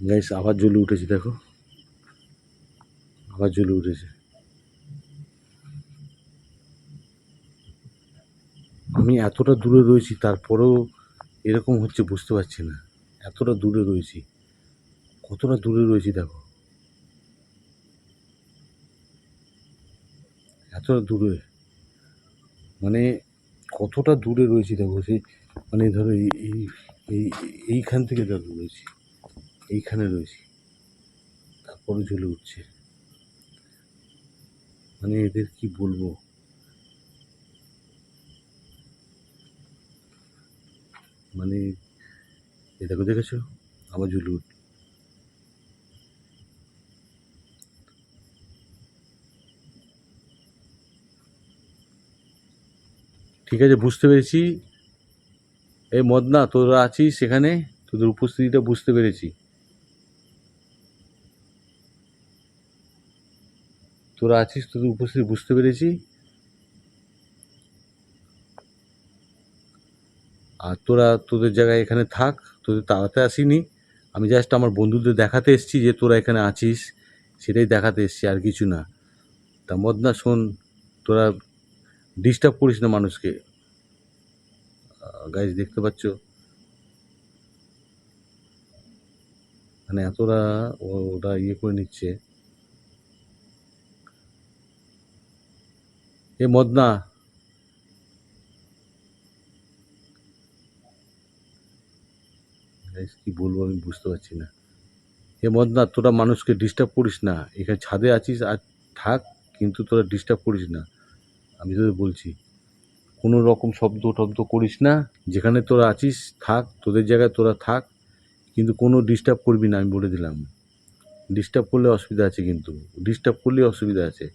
Guys আবার জ্বলে উঠেছে, দেখো। আবার জ্বলে উঠেছে। আমি এতটা দূরে রয়েছি, তারপরেও এরকম হচ্ছে, বুঝতে পারছি না। এতটা দূরে রয়েছি। কতটা দূরে রয়েছি, দেখো। এতটা দূরে। মানে কতটা দূরে রয়েছি, দেখো, সেই মানে ধরো এই এই এই এইখান থেকে দেখো রয়েছি। এইখানে রয়েছি। তারপরে ঝুলে উঠছে। মানে এদের কি বলব? মানে এ দেখো, দেখেছ? আবার ঝুলে উঠ ঠিক আছে, বুঝতে পেরেছি। এই মদনা, তোরা আছিস সেখানে তোদের উপস্থিতিটা বুঝতে পেরেছি। তোরা আছিস, তোদের উপস্থিতি বুঝতে পেরেছি। আর তোরা তোদের জায়গায় এখানে থাক, তোদের তাড়াতে আসিনি। আমি জাস্ট আমার বন্ধুদের দেখাতে এসেছি যে তোরা এখানে আছিস, সেটাই দেখাতে এসেছি, আর কিছু না। তা মদনা, শোন, তোরা ডিস্টার্ব করিস না মানুষকে। গাইজ দেখতে পাচ্ছ? মানে এতটা ওরা ইয়ে করে নিচ্ছে। এ মদনা। কি বলব আমি বুঝতে পারছি না। এ মদনা, তোরা মানুষকে ডিস্টার্ব করিস না। এখানে ছাদে আছিস আর থাক, কিন্তু তোরা ডিস্টার্ব করিস না। আমি তোদের বলছি, কোনো রকম শব্দ টব্দ করিস না। যেখানে তোরা আছিস, থাক, তোদের জায়গায় তোরা থাক, কিন্তু কোনো ডিস্টার্ব করবি না, আমি বলে দিলাম। ডিস্টার্ব করলে অসুবিধা আছে কিন্তু। ডিস্টার্ব করলে অসুবিধা আছে,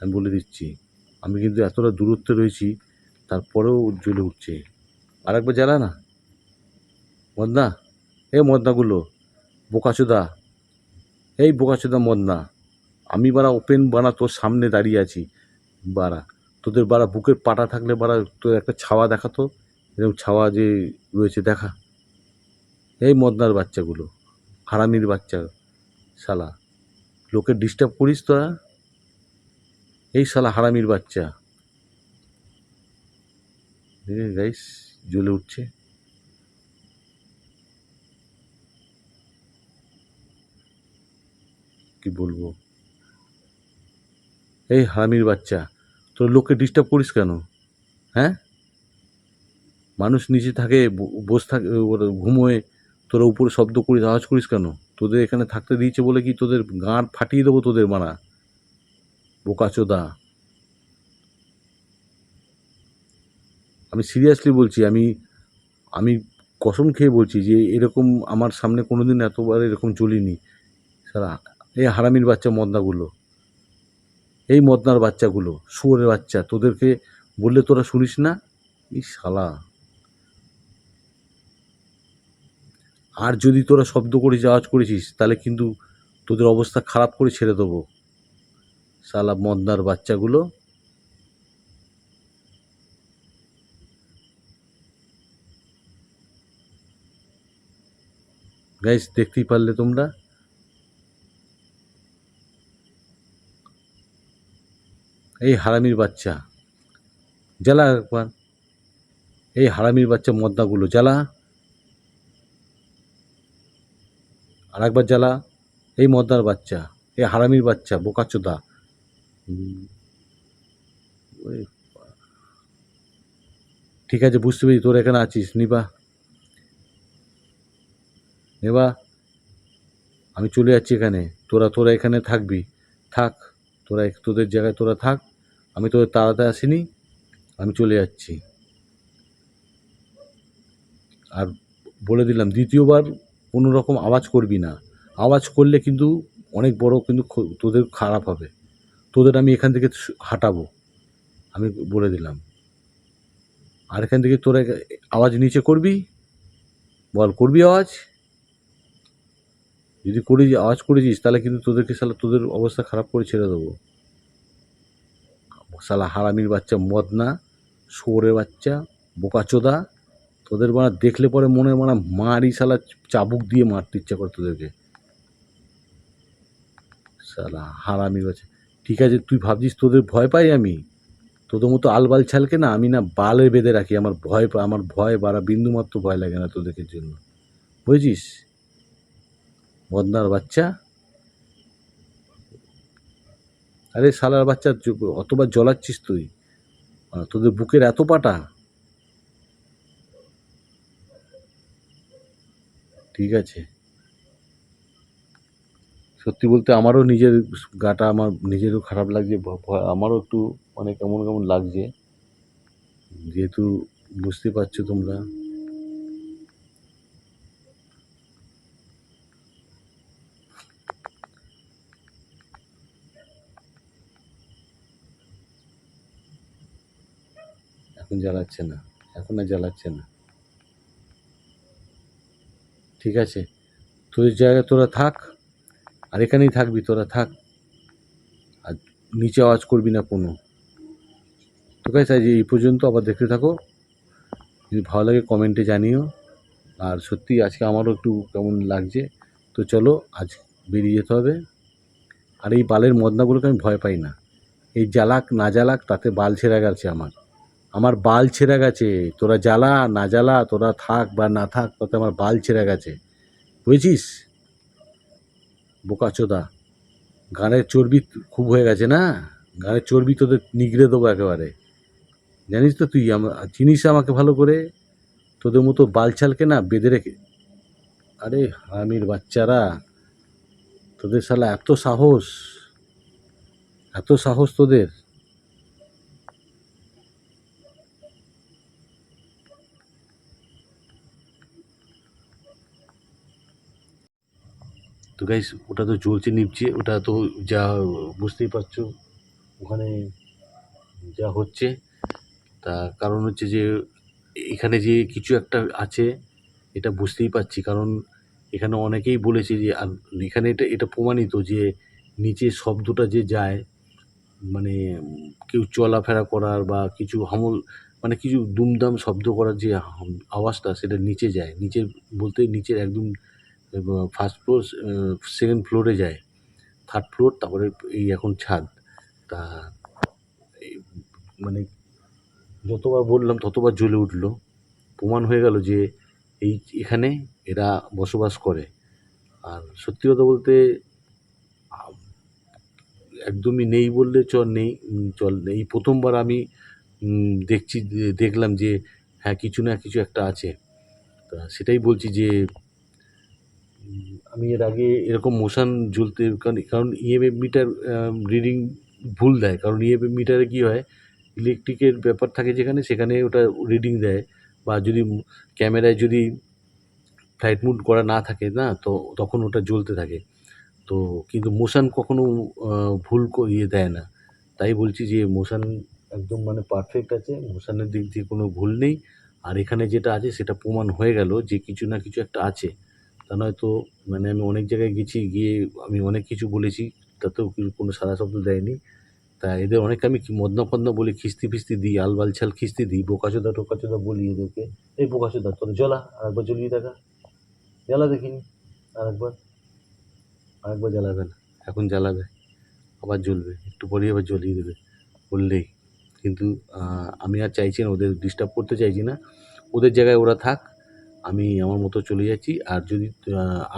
আমি বলে দিচ্ছি। আমি কিন্তু এতটা দূরত্বে রয়েছি, তারপরেও জ্বলে উঠছে। আর একবার জ্বালা না? মদনা? এ মদনাগুলো, বোকাচোদা। এই বোকাচোদা মদনা, আমি বারা ওপেন বানা তোর সামনে দাঁড়িয়ে আছি। বারা তোদের বারা বুকের পাটা থাকলে বারা তোর একটা ছাওয়া দেখাতো এরকম ছাওয়া যে রয়েছে দেখা। এই মদনার বাচ্চাগুলো, হারামির বাচ্চা শালা, লোকে ডিস্টার্ব করিস তোরা? এই শালা হারামির বাচ্চা। গাইস জ্বলে উঠছে। কি বলব? এই হারামির বাচ্চা, তোর লোককে ডিস্টার্ব করিস কেন? হ্যাঁ? মানুষ নিচে থাকে বসে থাকে ঘুমোয় তোরা উপরে শব্দ করিস, আওয়াজ করিস কেন? তোদের এখানে থাকতে দিয়েছে বলে কি তোদের গাঁট ফাটিয়ে দেবো তোদের মানা বোকাচোদা। আমি সিরিয়াসলি বলছি, আমি আমি কসম খেয়ে বলছি যে এরকম আমার সামনে কোনো দিন এতবার এরকম চলিনি সারা, এই হারামির বাচ্চা মদনাগুলো, এই মদনার বাচ্চাগুলো, শুয়োরের বাচ্চা, তোদেরকে বললে তোরা শুনিস না? এই শালা। আর যদি তোরা শব্দ করিস, আওয়াজ করেছিস, তাহলে কিন্তু তোদের অবস্থা খারাপ করে ছেড়ে দেবো। শালা মদনার বাচ্চাগুলো। গাইস দেখতেই পারলে তোমরা। এই হারামির বাচ্চা। জ্বালা একবার। এই হারামির বাচ্চা মদ্দাগুলো জ্বালা। আর একবার জ্বালা। এই মদ্দার বাচ্চা, এই হারামির বাচ্চা, বোকাচোদা। ঠিক আছে, বুঝতে পেরেছি, তোর এখানে আছিস নিবা নেবা আমি চলে যাচ্ছি এখানে। তোরা তোরা এখানে থাকবি। থাক, তোরা তোদের জায়গায় তোরা থাক। আমি তোদের তাড়াতে আসিনি, আমি চলে যাচ্ছি। আর বলে দিলাম, দ্বিতীয়বার কোনো রকম আওয়াজ করবি না। আওয়াজ করলে কিন্তু অনেক বড় কিন্তু তোদের খারাপ হবে। তোদের আমি এখান থেকে হাঁটাবো। আমি বলে দিলাম। আর এখান থেকে তোরা আওয়াজ নিচে করবি? বল, করবি আওয়াজ? যদি করি আওয়াজ করেছিস, তাহলে কিন্তু তোদেরকে শালা, তোদের অবস্থা খারাপ করে ছেড়ে দেবো। শালা হারামির বাচ্চা মদনা, শুয়োরের বাচ্চা, বোকাচোদা, তোদের মানে দেখলে পরে মনে মানে মারি সালা চাবুক দিয়ে মারতে ইচ্ছা করে তোদেরকে। সালা হারামির বাচ্চা। ঠিক আছে, তুই ভাবছিস তোদের ভয় পাই আমি? তোদের মতো আলবাল ছালকে না আমি না বালে বেঁধে রাখি। আমার ভয় আমার ভয় বাড়া বিন্দু মাত্র ভয় লাগে না তোদেরকে জন্য। বুঝেছিস? বদনার বাচ্চা। আরে শালার বাচ্চা অতবার জ্বলাচ্ছিস তুই। তোদের বুকের এত পাটা। ঠিক আছে। সত্যি বলতে আমারও নিজের গাটা আমার নিজেরও খারাপ লাগছে আমারও একটু মানে কেমন কেমন লাগছে। যেহেতু বুঝতে পারছ তোমরা। এখন জ্বালাচ্ছে না, এখন আর জ্বালাচ্ছে না। ঠিক আছে তোদের জায়গায় তোরা থাক। আর এখানেই থাকবি, তোরা থাক। আর নিচে আওয়াজ করবি না কোনো। ঠিক আছে, আজ এই পর্যন্ত আবার দেখতে থাকো। যদি ভালো লাগে কমেন্টে জানিও। আর সত্যি আজকে আমারও একটু কেমন লাগছে। তো চলো, আজ বেরিয়ে যেতে হবে। আর এই বালের মদনাগুলোকে আমি ভয় পাই না। এই জ্বালাক, না জ্বালাক, তাতে বাল ছেঁড়া গেছে আমার। আমার বাল ছেঁড়া গেছে। তোরা জ্বালা, না জ্বালা, তোরা থাক বা না থাক, তাতে আমার বাল ছেঁড়া গেছে। বুঝেছিস? বোকাচোদা। গানের চর্বি খুব হয়ে গেছে না? গানের চর্বি তোদের নিগড়ে দেবো একেবারে। জানিস তো তুই আমার চিনিস আমাকে ভালো করে? তোদের মতো বালছালকে না বেঁধে রেখে আরে আমির বাচ্চারা, তোদের শালা এত সাহস। এত সাহস তোদের। গাইস ওটা তো জ্বলছে নিপছে ওটা তো যা বুঝতেই পারছ, ওখানে যা হচ্ছে। তা কারণ হচ্ছে যে, এখানে যে কিছু একটা আছে, এটা বুঝতেই পারছি। কারণ এখানে অনেকেই বলেছে যে, আর এখানে এটা এটা প্রমাণিত যে, নিচে শব্দটা যে যায় মানে কেউ চলাফেরা করার বা কিছু হামল মানে কিছু দুমদাম শব্দ করার যে আওয়াজটা, সেটা নিচে যায়। নিচে বলতে নিচের একদম ফার্স্ট ফ্লোর সেকেন্ড ফ্লোরে যায়। থার্ড ফ্লোর তারপরে এই এখন ছাদ। তা মানে যতবার বললাম, ততবার জ্বলে উঠল। প্রমাণ হয়ে গেল যে এই, এখানে এরা বসবাস করে। আর সত্যি কথা বলতে একদমই নেই বললে চল নেই চল এই প্রথমবার আমি দেখছি, দেখলাম যে হ্যাঁ কিছু না কিছু একটা আছে। তা সেটাই বলছি যে আমি এর আগে এরকম মোশন জ্বলতে কারণ কারণ ইএমএফ মিটার রিডিং ভুল দেয়। কারণ ইএমএফ মিটারে কী হয়? ইলেকট্রিকের ব্যাপার থাকে যেখানে, সেখানে ওটা রিডিং দেয়। বা যদি ক্যামেরায় যদি ফ্লাইট মুড করা না থাকে, না, তো তখন ওটা জ্বলতে থাকে। তো কিন্তু মোশন কখনো ভুল ইয়ে দেয় না। তাই বলছি যে মোশন একদম মানে পারফেক্ট আছে। মোশানের দিক দিয়ে কোনো ভুল নেই। আর এখানে যেটা আছে, সেটা প্রমাণ হয়ে গেল যে কিছু না কিছু একটা আছে। তা নয়তো মানে আমি অনেক জায়গায় গেছি, গিয়ে আমি অনেক কিছু বলেছি, তাতেও কোনো সাদা শব্দ দেয়নি। তা এদের অনেক আমি মদনা ফদনা বলে খিস্তি ফিস্তি দিই আলবাল ছাল খিস্তি দিই বোকাচোদা টোকাচোদা বলি এদেরকে। এই বোকাচোদা তোর জ্বলা, আরেকবার জ্বলিয়ে দেখা। জ্বালা দেখিনি, আরেকবার। আরেকবার জ্বালাবে না, এখন জ্বালাবে, আবার জ্বলবে, একটু পরেই আবার জ্বলিয়ে দেবে, বললেই। কিন্তু আমি আর চাইছি না, ওদের ডিস্টার্ব করতে চাইছি না। ওদের জায়গায় ওরা থাক আমি আমার মতো চলে যাচ্ছি। আর যদি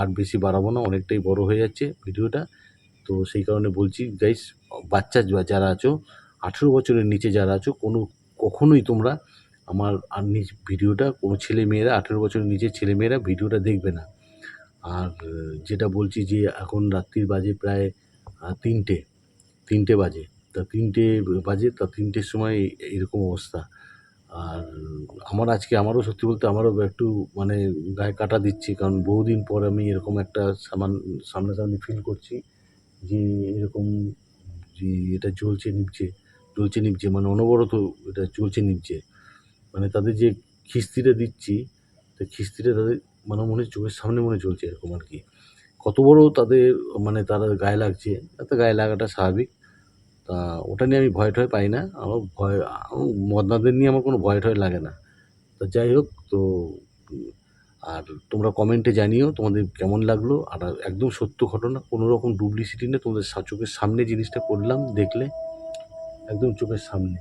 আর বেশি বাড়াবো না, অনেকটাই বড় হয়ে যাচ্ছে ভিডিওটা। তো সেই কারণে বলছি গাইস বাচ্চা যারা আছো, আঠেরো বছরের নিচে যারা আছো, কোনো, কখনোই তোমরা আমার আর নিজ ভিডিওটা, কোনো ছেলে মেয়েরা, আঠেরো বছরের নিচের ছেলে মেয়েরা ভিডিওটা দেখবে না। আর, যেটা বলছি যে, এখন রাত্রির বাজে প্রায় তিনটে তিনটে বাজে। তা তিনটে বাজে, তা তিনটের সময় এরকম অবস্থা। আর আমার আজকে আমারও সত্যি বলতে আমারও একটু মানে গায়ে কাটা দিচ্ছি, কারণ বহুদিন পর আমি এরকম একটা সামান, সামনাসামনি ফিল করছি যে এরকম যে এটা জ্বলছে নিভছে জ্বলছে নিভছে মানে অনবরত এটা চলছে নিভছে। মানে তাদের যে খিস্তিটা দিচ্ছি, তো খিস্তিটা তাদের মানে মনে চোখের সামনে মনে চলছে এরকম আর কি। কত বড় তাদের মানে তারা গায়ে লাগছে তাতে গায়ে লাগাটা স্বাভাবিক। তা ওটা নিয়ে আমি ভয় টয় পাই না। আমার ভয় মদনাদের নিয়ে আমার কোনো ভয় টয় লাগে না। তা যাই হোক, তো আর তোমরা কমেন্টে জানিও তোমাদের কেমন লাগল। আর একদম সত্য ঘটনা কোনো রকম ডুপ্লিসিটি নেই। তোমাদের চোখের সামনে জিনিসটা করলাম দেখলে, একদম চোখের সামনে।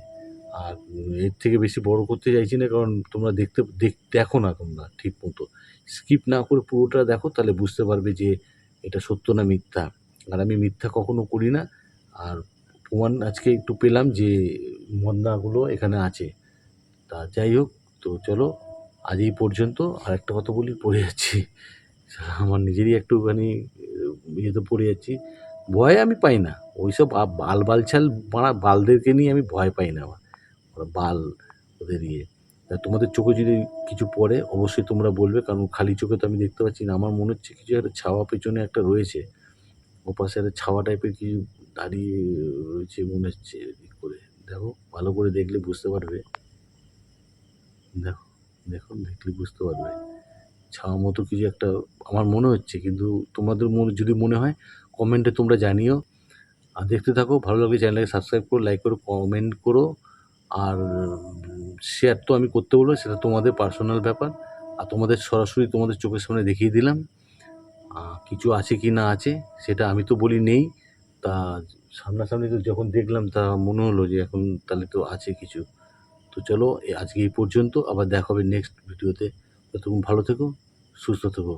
আর এর থেকে বেশি বড় করতে চাইছি না, কারণ তোমরা দেখতে, দেখ- দেখো না তোমরা ঠিক মতো। স্কিপ না করে পুরোটা দেখো, তাহলে বুঝতে পারবে যে এটা সত্য না মিথ্যা। আর আমি মিথ্যা কখনো করি না। আর প্রমাণ আজকে একটু পেলাম যে মদনাগুলো এখানে আছে। তা যাই হোক, তো চলো, আজ এই পর্যন্ত আর একটা কথা বলি, পড়ে যাচ্ছি। আমার নিজেরই একটুখানি ইয়েতে পড়ে যাচ্ছি। ভয় আমি পাই না। ওইসব বাল বালছাল বাড়া বালদেরকে নিয়ে আমি ভয় পাই না আমার। ওরা বাল ওদের ইয়ে। তোমাদের চোখে যদি কিছু পড়ে, অবশ্যই তোমরা বলবে, কারণ খালি চোখে তো আমি দেখতে পাচ্ছি না। আমার মনে হচ্ছে কিছু একটা ছাওয়া পেছনে একটা রয়েছে। ওপাশে একটা ছাওয়া টাইপের কিছু দাঁড়িয়ে রয়েছে মনে হচ্ছে করে। দেখো, ভালো করে দেখলে বুঝতে পারবে। দেখো দেখো দেখলে বুঝতে পারবে। ছাওয়া মতো কিছু একটা আমার মনে হচ্ছে, কিন্তু তোমাদের মনে, যদি মনে হয়, কমেন্টে তোমরা জানিও। আর দেখতে থাকো, ভালো লাগলে চ্যানেলটাকে সাবস্ক্রাইব করো, লাইক করো, কমেন্ট করো। আর শেয়ার তো আমি করতে বলব সেটা তোমাদের পার্সোনাল ব্যাপার। আর তোমাদের সরাসরি তোমাদের চোখের সামনে দেখিয়ে দিলাম। কিছু আছে কি না আছে, সেটা আমি তো বলি নেই। তা সামনাসামনি তো যখন দেখলাম তা মনে হলো যে এখন তাহলে তো আছে কিছু। তো চলো আজকে এই পর্যন্ত, আবার দেখা হবে নেক্সট ভিডিওতে ততক্ষণ ভালো থেকো, সুস্থ থেকো।